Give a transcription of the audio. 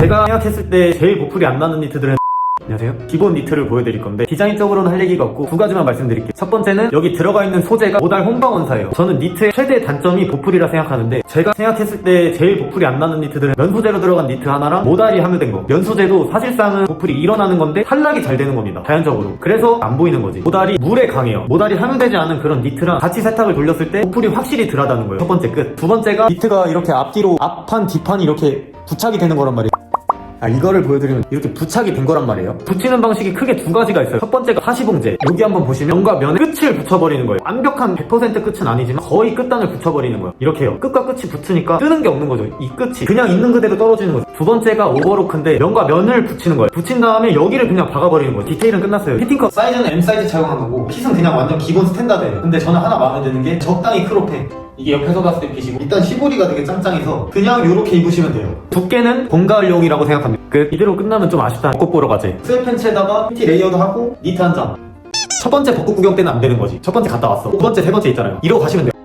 제가 생각했을 때 제일 보풀이 안 나는 니트들은 안녕하세요. 기본 니트를 보여드릴 건데 디자인적으로는 할 얘기가 없고 두 가지만 말씀드릴게요. 첫 번째는 여기 들어가 있는 소재가 모달 홍방원사예요. 저는 니트의 최대 단점이 보풀이라 생각하는데 제가 생각했을 때 제일 보풀이 안 나는 니트들은 면 소재로 들어간 니트 하나랑 모달이 함유된 거. 면 소재도 사실상은 보풀이 일어나는 건데 탈락이 잘 되는 겁니다. 자연적으로. 그래서 안 보이는 거지. 모달이 물에 강해요. 모달이 함유되지 않은 그런 니트랑 같이 세탁을 돌렸을 때 보풀이 확실히 덜하다는 거예요. 첫 번째 끝. 두 번째가 니트가 이렇게 앞뒤로 앞판 뒤판이 이렇게 부착이 되는 거란 말이에요. 아 이거를 보여드리면 이렇게 부착이 된 거란 말이에요. 붙이는 방식이 크게 두 가지가 있어요. 첫 번째가 하시봉제. 여기 한번 보시면 면과 면의 끝을 붙여버리는 거예요. 완벽한 100% 끝은 아니지만 거의 끝단을 붙여버리는 거예요. 이렇게 해요. 끝과 끝이 붙으니까 뜨는 게 없는 거죠. 이 끝이 그냥 있는 그대로 떨어지는 거죠 두 번째가 오버로크인데 면과 면을 붙이는 거예요. 붙인 다음에 여기를 그냥 박아버리는 거예요. 디테일은 끝났어요. 피팅컷 사이즈는 M 사이즈 착용한 거고 핏은 그냥 완전 기본 스탠다드예요. 근데 저는 하나 마음에 드는 게 적당히 크롭해. 이게 옆에서 봤을 때 핏이고 일단 시보리가 되게 짱짱해서 그냥 이렇게 입으시면 돼요. 두께는 봄가을용이라고 생각합니다. 끝 이대로 끝나면 좀 아쉽다. 벚꽃 보러 가지. 스웨 팬츠에다가 PT 레이어드 하고 니트 한장. 첫 번째 벚꽃 구경 때는 안 되는 거지. 첫 번째 갔다 왔어. 두 번째 세 번째 있잖아요. 이러고 가시면 돼요